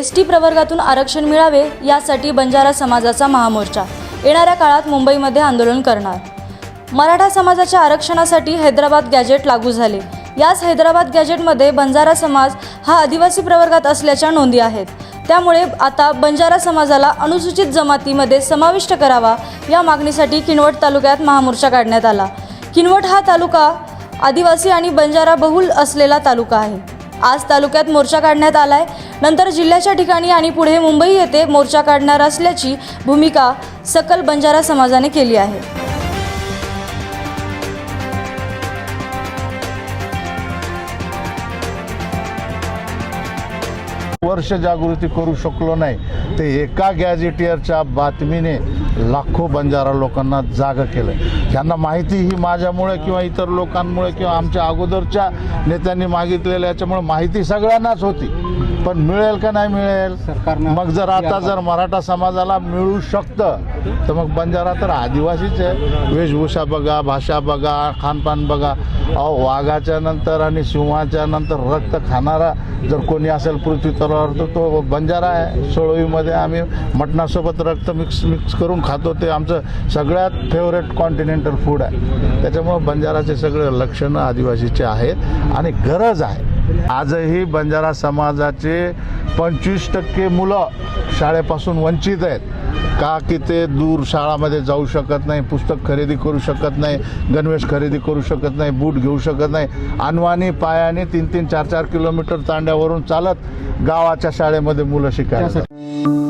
S T प्रवर्गातून आरक्षण मिळावे यासाठी बंजारा समाजाचा महामोर्चा. येणाऱ्या काळात मुंबईमध्ये आंदोलन करणार. मराठा समाजाच्या आरक्षणासाठी हैदराबाद गॅजेट लागू झाले. याच हैदराबाद गॅजेटमध्ये बंजारा समाज हा आदिवासी प्रवर्गात असल्याच्या नोंदी आहेत. त्यामुळे आता बंजारा समाजाला अनुसूचित जमातीमध्ये समाविष्ट करावा या मागणीसाठी किनवट तालुक्यात महामोर्चा काढण्यात आला. किनवट हा तालुका आदिवासी आणि बंजारा बहुल असलेला तालुका आहे. आज तालुक्यात मोर्चा काढण्यात आलाय. नंतर जिल्ह्याच्या ठिकाणी आणि पुढे मुंबई येथे मोर्चा काढणार असल्याची भूमिका सकल बंजारा समाजाने केली आहे. वर्ष जागृती करू शकलो नाही. ते एका गॅजेटियरच्या बातमीने लाखो बंजारा लोकांना जाग केलं त्यांना माहिती ही माझ्यामुळे किंवा इतर लोकांमुळे किंवा आमच्या अगोदरच्या नेत्यांनी मागितलेल्या याच्यामुळे माहिती सगळ्यांनाच होती. पण मिळेल का नाही मिळेल? सरकारनं मग जर आता जर मराठा समाजाला मिळू शकतं तर मग बंजारा तर आदिवासीच आहे. वेशभूषा बघा भाषा बघा खानपान बघा. अहो वाघाच्या नंतर आणि सिंहाच्या नंतर रक्त खाणारा जर कोणी असेल पृथ्वी तलावर तर तो बंजारा आहे. सोळवीमध्ये आम्ही मटणासोबत रक्त मिक्स मिक्स करून खातो. ते आमचं सगळ्यात फेवरेट कॉन्टिनेंटल फूड आहे. त्याच्यामुळं बंजाराचे सगळे लक्षणं आदिवासीचे आहेत आणि गरज आहे. आजही बंजारा समाजाचे पंचवीस टक्के मुलं शाळेपासून वंचित आहेत. का की ते दूर शाळामध्ये जाऊ शकत नाही पुस्तक खरेदी करू शकत नाही गणवेश खरेदी करू शकत नाही बूट घेऊ शकत नाही. अनवानी पायाने तीन तीन चार चार किलोमीटर तांड्यावरून चालत गावाच्या शाळेमध्ये मुलं शिकायला